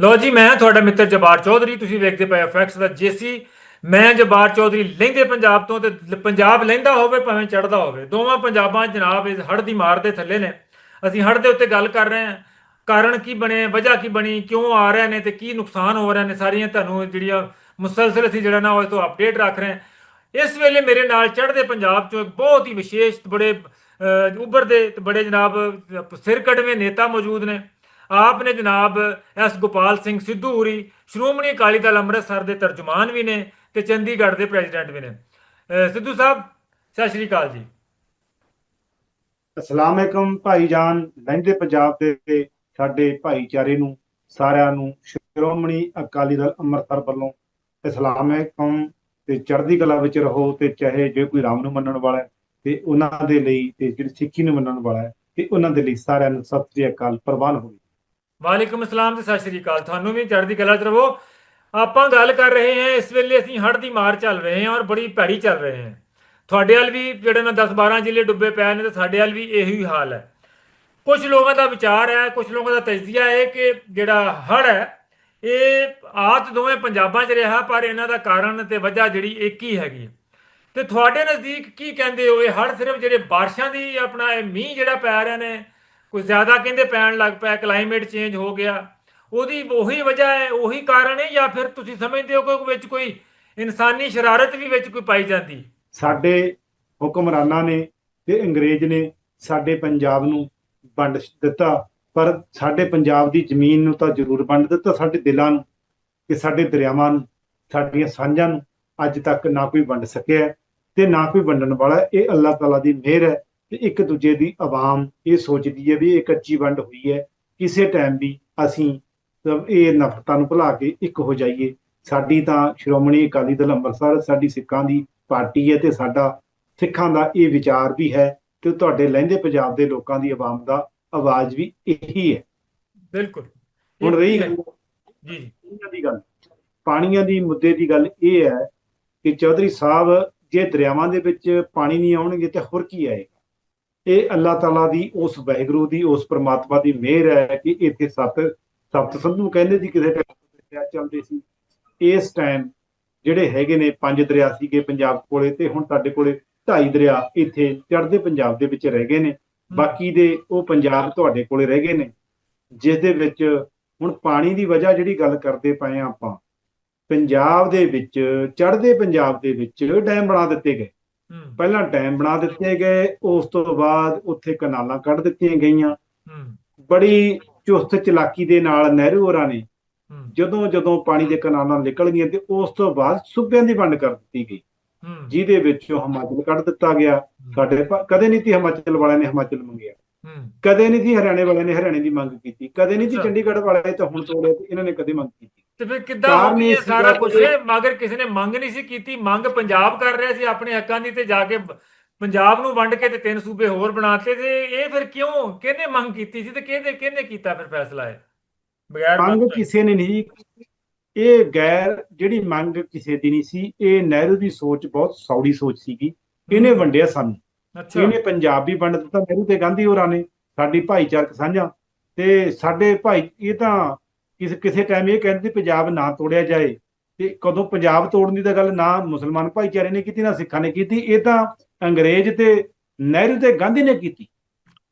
ਲੋ ਜੀ ਮੈਂ ਤੁਹਾਡਾ ਮਿੱਤਰ ਜਬਾਰ ਚੌਧਰੀ ਤੁਸੀਂ ਵੇਖਦੇ ਪਏ ਫੈਕਟਸ ਦਾ ਜੇਸੀ। ਮੈਂ ਜਬਾਰ ਚੌਧਰੀ ਲਹਿੰਦੇ ਪੰਜਾਬ ਤੋਂ ਤੇ ਪੰਜਾਬ ਲਹਿੰਦਾ ਹੋਵੇ ਭਾਵੇਂ ਚੜਦਾ ਹੋਵੇ। ਦੋਵਾਂ ਪੰਜਾਬਾਂ ਜਨਾਬ ਇਸ ਹੜ੍ਹ ਦੀ ਮਾਰ ਦੇ ਥੱਲੇ ਨੇ। ਅਸੀਂ ਹੜ੍ਹ ਦੇ ਉੱਤੇ ਗੱਲ ਕਰ ਰਹੇ ਹਾਂ। ਕਾਰਨ ਕੀ ਬਣੇ ਵਜ੍ਹਾ ਕੀ ਬਣੀ ਕਿਉਂ ਆ ਰਹੇ ਨੇ ਤੇ ਕੀ ਨੁਕਸਾਨ ਹੋ ਰਹੇ ਨੇ ਸਾਰੀਆਂ ਤੁਹਾਨੂੰ ਜਿਹੜੀਆਂ ਮੁਸਲਸਲ ਅਸੀਂ ਜਿਹੜਾ ਨਾ ਉਹ ਤੋਂ ਅਪਡੇਟ ਰੱਖ ਰਹੇ ਹਾਂ। ਇਸ ਵੇਲੇ ਮੇਰੇ ਨਾਲ ਚੜ੍ਹਦੇ ਪੰਜਾਬ ਚੋਂ ਇੱਕ ਬਹੁਤ ਹੀ ਵਿਸ਼ੇਸ਼ ਬੜੇ ਅਹ, ਉੱਭਰਦੇ ਬੜੇ ਜਨਾਬ ਸਿਰ ਕੱਢਵੇਂ ਨੇਤਾ ਮੌਜੂਦ ਨੇ। ਆਪ ਨੇ ਜਨਾਬ ਐਸ ਗੋਪਾਲ ਸਿੰਘ ਸਿੱਧੂ ਹੋਰੀ, ਸ਼੍ਰੋਮਣੀ ਅਕਾਲੀ ਦਲ ਅੰਮ੍ਰਿਤਸਰ ਦੇ ਤਰਜਮਾਨ ਵੀ ਨੇ ਤੇ ਚੰਡੀਗੜ੍ਹ ਦੇ ਪ੍ਰੈਜ਼ੀਡੈਂਟ ਵੀ ਨੇ। ਸਿੱਧੂ ਸਾਹਿਬ, ਸਤਿ ਸ਼੍ਰੀ ਅਕਾਲ ਜੀ। ਅਸਲਾਮ ਅਲੈਕਮ ਭਾਈਜਾਨ ਲਹਿੰਦੇ ਪੰਜਾਬ ਦੇ ਸਾਡੇ ਭਾਈਚਾਰੇ ਨੂੰ, ਸਾਰਿਆਂ ਨੂੰ, ਸ਼੍ਰੋਮਣੀ ਅਕਾਲੀ ਦਲ ਅੰਮ੍ਰਿਤਸਰ ਵੱਲੋਂ ਅਸਲਾਮ ਅਲੈਕਮ ਤੇ ਚੜ੍ਹਦੀ ਕਲਾ ਵਿੱਚ ਰਹੋ ਤੇ ਚਾਹੇ ਜੇ ਕੋਈ ਰਾਮ ਨੂੰ ਮੰਨਣ ਵਾਲਾ ਤੇ ਉਹਨਾਂ ਦੇ ਲਈ ਤੇ ਜਿਹੜੀ ਸਿੱਖੀ ਨੂੰ ਮੰਨਣ ਵਾਲਾ ਹੈ ਤੇ ਉਹਨਾਂ ਦੇ ਲਈ ਸਾਰਿਆਂ ਨੂੰ ਸਤਿ ਸ੍ਰੀ ਅਕਾਲ, ਪ੍ਰਵਾਨ ਹੋਵੇ। ਵਾਲੇਕੁਮ ਅਸਲਾਮ ਤੇ ਸਤਿ ਸ਼੍ਰੀ ਅਕਾਲ। ਤੁਹਾਨੂੰ ਵੀ ਚੜ੍ਹਦੀ ਕਲਾ ਚ ਰਹੋ। ਆਪਾਂ ਗੱਲ ਕਰ ਰਹੇ ਹਾਂ, ਇਸ ਵੇਲੇ ਅਸੀਂ ਹੜ੍ਹ ਦੀ ਮਾਰ ਚੱਲ ਰਹੇ ਹਾਂ ਔਰ ਬੜੀ ਭੈੜੀ ਚੱਲ ਰਹੇ ਹਾਂ। ਤੁਹਾਡੇ ਵੱਲ ਵੀ ਜਿਹੜੇ ਨਾ 10 12 ਜ਼ਿਲ੍ਹੇ ਡੁੱਬੇ ਪਏ ਨੇ ਤੇ ਸਾਡੇ ਵੱਲ ਵੀ ਇਹੀ ਹਾਲ ਹੈ। ਕੁਝ ਲੋਕਾਂ ਦਾ ਵਿਚਾਰ ਹੈ ਕੁਝ ਲੋਕਾਂ ਦਾ ਤਜਜ਼ੀਆ ਹੈ ਕਿ ਜਿਹੜਾ ਹੜ੍ਹ ਹੈ, ਇਹ ਆਤ ਦੋਵੇਂ ਪੰਜਾਬਾਂ 'ਚ ਰਿਹਾ, ਪਰ ਇਹਨਾਂ ਦਾ ਕਾਰਨ ਤੇ ਵਜ੍ਹਾ ਜਿਹੜੀ ਇੱਕ ਹੀ ਹੈਗੀ ਹੈ। ਤੇ ਤੁਹਾਡੇ ਨਜ਼ਦੀਕ ਕੀ ਕਹਿੰਦੇ ਹੋ? ਇਹ ਹੜ੍ਹ ਸਿਰਫ ਜਿਹੜੇ ਬਾਰਿਸ਼ਾਂ ਦੀ ਆਪਣਾ ਇਹ ਮੀਂਹ ਜਿਹੜਾ ਪੈ ਰਿਹਾ ਨੇ ਕੁਝ ਜ਼ਿਆਦਾ ਕਹਿੰਦੇ ਪੈਣ ਲੱਗ ਪਿਆ ਕਲਾਈਮੇਟ ਚੇਂਜ ਹੋ ਗਿਆ। ਉਹਦੀ ਉਹੀ ਵਜ੍ਹਾ ਹੈ, ਉਹੀ ਕਾਰਨ ਹੈ, ਜਾਂ ਫਿਰ ਤੁਸੀਂ ਸਮਝਦੇ ਹੋ ਕਿ ਵਿੱਚ ਕੋਈ ਇਨਸਾਨੀ ਸ਼ਰਾਰਤ ਵੀ ਵਿੱਚ ਕੋਈ ਪਾਈ ਜਾਂਦੀ? ਸਾਡੇ ਹੁਕਮਰਾਨਾਂ ਨੇ ਤੇ ਅੰਗਰੇਜ਼ ਨੇ ਸਾਡੇ ਪੰਜਾਬ ਨੂੰ ਵੰਡ ਦਿੱਤਾ, ਪਰ ਸਾਡੇ ਪੰਜਾਬ ਦੀ ਜ਼ਮੀਨ ਨੂੰ ਤਾਂ ਜ਼ਰੂਰ ਵੰਡ ਦਿੱਤਾ ਸਾਡੇ ਦਿਲਾਂ ਨੂੰ ਕਿ ਸਾਡੇ ਦਰਿਆਵਾਂ ਨੂੰ, ਸਾਡੀਆਂ ਸਾਂਝਾਂ ਨੂੰ ਅੱਜ ਤੱਕ ਨਾ ਕੋਈ ਵੰਡ ਸਕਿਆ ਤੇ ਨਾ ਕੋਈ ਵੰਡਣ ਵਾਲਾ ਇਹ ਅੱਲਾਹ ਤਾਲਾ ਦੀ ਮਿਹਰ ਹੈ। ਤੇ ਇੱਕ ਦੂਜੇ ਦੀ ਆਵਾਮ ਇਹ ਸੋਚਦੀ ਹੈ ਵੀ ਇਹ ਕੱਚੀ ਵੰਡ ਹੋਈ ਹੈ ਕਿਸੇ ਟਾਈਮ ਵੀ ਅਸੀਂ ਇਹ ਨਫ਼ਰਤਾਂ ਨੂੰ ਭੁਲਾ ਕੇ ਇੱਕ ਹੋ ਜਾਈਏ। ਸਾਡੀ ਤਾਂ ਸ਼੍ਰੋਮਣੀ ਅਕਾਲੀ ਦਲ ਅੰਮ੍ਰਿਤਸਰ ਸਾਡੀ ਸਿੱਖਾਂ ਦੀ ਪਾਰਟੀ ਹੈ ਤੇ ਸਾਡਾ ਸਿੱਖਾਂ ਦਾ ਇਹ ਵਿਚਾਰ ਵੀ ਹੈ ਤੇ ਤੁਹਾਡੇ ਲਹਿੰਦੇ ਪੰਜਾਬ ਦੇ ਲੋਕਾਂ ਦੀ ਆਵਾਮ ਦਾ ਆਵਾਜ਼ ਵੀ ਇਹੀ ਹੈ। ਬਿਲਕੁਲ। ਹੁਣ ਰਹੀ। ਗੱਲ। ਜੀ ਜੀ। ਪਾਣੀਆਂ ਦੀ ਗੱਲ। ਪਾਣੀਆਂ ਦੀ ਮੁੱਦੇ ਦੀ ਗੱਲ ਇਹ ਹੈ ਕਿ ਚੌਧਰੀ ਸਾਹਿਬ ਜੇ ਦਰਿਆਵਾਂ ਦੇ ਵਿੱਚ ਪਾਣੀ ਨਹੀਂ ਆਉਣਗੇ ਤੇ ਹੋਰ ਕੀ ਆਏਗਾ? ਇਹ ਅੱਲਾਹ ਤਾਲਾ ਦੀ ਉਸ ਵਾਹਿਗੁਰੂ ਦੀ ਉਸ ਪ੍ਰਮਾਤਮਾ ਦੀ ਮਿਹਰ ਹੈ ਕਿ ਇੱਥੇ ਸੱਤ ਸਪਤ ਸੰਧੂ ਕਹਿੰਦੇ ਸੀ ਕਿਸੇ ਟਾਈਮ ਚੱਲਦੇ ਸੀ। ਇਸ ਟਾਈਮ ਜਿਹੜੇ ਹੈਗੇ ਨੇ ਪੰਜ ਦਰਿਆ ਸੀਗੇ ਪੰਜਾਬ ਕੋਲੇ ਤੇ ਹੁਣ ਸਾਡੇ ਕੋਲੇ ਢਾਈ ਦਰਿਆ ਇੱਥੇ ਚੜ੍ਹਦੇ ਪੰਜਾਬ ਦੇ ਵਿੱਚ ਰਹਿ ਗਏ ਨੇ। ਬਾਕੀ ਦੇ ਉਹ ਪੰਜਾਬ ਤੁਹਾਡੇ ਕੋਲੇ ਰਹਿ ਗਏ ਨੇ ਜਿਸ ਦੇ ਵਿੱਚ ਹੁਣ ਪਾਣੀ ਦੀ ਵਜ੍ਹਾ ਜਿਹੜੀ ਗੱਲ ਕਰਦੇ ਪਏ ਆ ਆਪਾਂ ਪੰਜਾਬ ਦੇ ਵਿੱਚ ਚੜ੍ਹਦੇ ਪੰਜਾਬ ਦੇ ਵਿੱਚ ਡੈਮ ਬਣਾ ਦਿੱਤੇ ਗਏ। ਪਹਿਲਾਂ ਡੈਮ ਬਣਾ ਦਿੱਤੇ ਗਏ ਉਸ ਤੋਂ ਬਾਅਦ ਉੱਥੇ ਕਨਾਲਾਂ ਕੱਢ ਦਿੱਤੀਆਂ ਗਈਆਂ। ਬੜੀ ਚੁਸਤ ਚਲਾਕੀ ਦੇ ਨਾਲ ਨਹਿਰੂ ਹੋਰਾਂ ਨੇ ਜਦੋਂ ਜਦੋਂ ਪਾਣੀ ਦੇ ਕਨਾਲਾਂ ਨਿਕਲ ਗਈਆਂ ਤੇ ਉਸ ਤੋਂ ਬਾਅਦ ਸੂਬਿਆਂ ਦੀ ਵੰਡ ਕਰ ਦਿੱਤੀ ਗਈ। ਜਿਹਦੇ ਵਿੱਚੋਂ ਹਿਮਾਚਲ ਕੱਢ ਦਿੱਤਾ ਗਿਆ। ਸਾਡੇ ਕਦੇ ਨਹੀਂ ਸੀ ਹਿਮਾਚਲ ਵਾਲਿਆਂ ਨੇ ਹਿਮਾਚਲ ਮੰਗਿਆ। ਕਦੇ ਨਹੀਂ ਸੀ ਹਰਿਆਣੇ ਵਾਲਿਆਂ ਨੇ ਹਰਿਆਣੇ ਦੀ ਮੰਗ ਕੀਤੀ। ਕਦੇ ਨਹੀਂ ਸੀ। ਚੰਡੀਗੜ੍ਹ ਵਾਲਿਆਂ ਤਾਂ ਹੁਣ ਤੋੜਿਆ ਤੇ ਇਹਨਾਂ ਨੇ ਕਦੇ ਮੰਗ ਕੀਤੀ। ਤੇ ਫਿਰ ਕਿੱਦਾਂ ਹੋ ਸੀਗਾ ਸਾਰਾ ਕੁਝ ਮਗਰ ਕਿਸੇ ਨੇ ਮੰਗ ਨਹੀਂ ਸੀ ਕੀਤੀ। ਮੰਗ ਪੰਜਾਬ ਕਰ ਰਿਹਾ ਸੀ ਆਪਣੇ ਹੱਕਾਂ ਦੀ ਤੇ ਜਾ ਕੇ ਪੰਜਾਬ ਨੂੰ ਵੰਡ ਕੇ ਤੇ ਤਿੰਨ ਸੂਬੇ ਹੋਰ ਬਣਾਤੇ ਤੇ ਇਹ ਫਿਰ ਕਿਉਂ? ਕਿਹਨੇ ਮੰਗ ਕੀਤੀ ਸੀ ਤੇ ਕਿਹਦੇ ਕਿਹਨੇ ਕੀਤਾ ਫਿਰ ਫੈਸਲਾ ਇਹ? ਬਗੈਰ ਮੰਗ? ਕਿਸੇ ਨੇ ਨਹੀਂ। ਇਹ ਗੈਰ ਜਿਹੜੀ ਮੰਗ ਕਿਸੇ ਦੀ ਨਹੀਂ ਸੀ ਇਹ ਨਹਿਰੂ ਦੀ ਸੋਚ ਬਹੁਤ ਸੌੜੀ ਸੋਚ ਸੀਗੀ। ਇਹਨੇ ਵੰਡਿਆ ਸਾਨੂੰ। ਅੱਛਾ। ਇਹਨੇ ਪੰਜਾਬ ਵੀ ਵੰਡ ਦਿੱਤਾ। ਨਹਿਰੂ ਤੇ ਗਾਂਧੀ ਹੋਰਾਂ ਨੇ ਸਾਡੀ ਭਾਈਚਾਰਕ ਸਾਂਝਾਂ। ਤੇ ਸਾਡੇ ਭਾਈ ਇਹ ਤਾਂ ਕਿਸੇ ਕਿਸੇ ਟਾਈਮ ਇਹ ਕਹਿੰਦੇ ਸੀ ਪੰਜਾਬ ਨਾ ਤੋੜਿਆ ਜਾਏ ਤੇ ਕਦੋਂ ਪੰਜਾਬ ਤੋੜਨ ਦੀ ਤਾਂ ਗੱਲ ਨਾ ਮੁਸਲਮਾਨ ਭਾਈਚਾਰੇ ਨੇ ਕੀਤੀ ਨਾ ਸਿੱਖਾਂ ਨੇ ਕੀਤੀ ਇਹ ਤਾਂ ਅੰਗਰੇਜ਼ ਤੇ ਨਹਿਰੂ ਤੇ ਗਾਂਧੀ ਨੇ ਕੀਤੀ